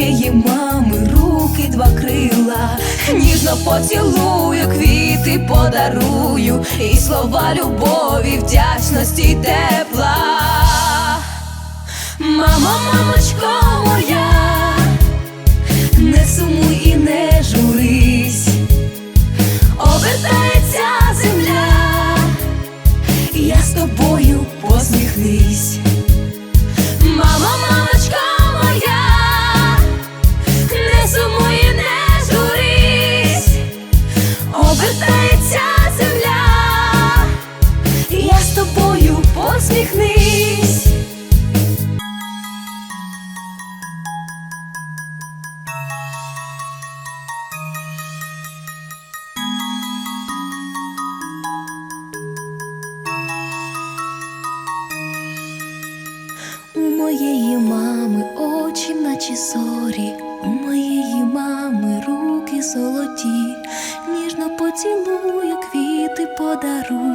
моєї мами руки два крила, ніжно поцілую, квіти подарую, і слова любові, вдячності тепла. Мамо, мамочко моя, не сумуй і не журись, обертається земля я з тобою посміхнись. Посміхнись. У моєї мами очі, наче зорі, у моєї мами руки золоті, ніжно поцілую, квіти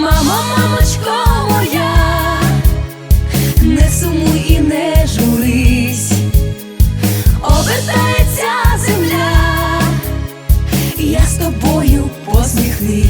Мамо, мамочко моя, не сумуй і не журись, обертається земля я з тобою посміхнись.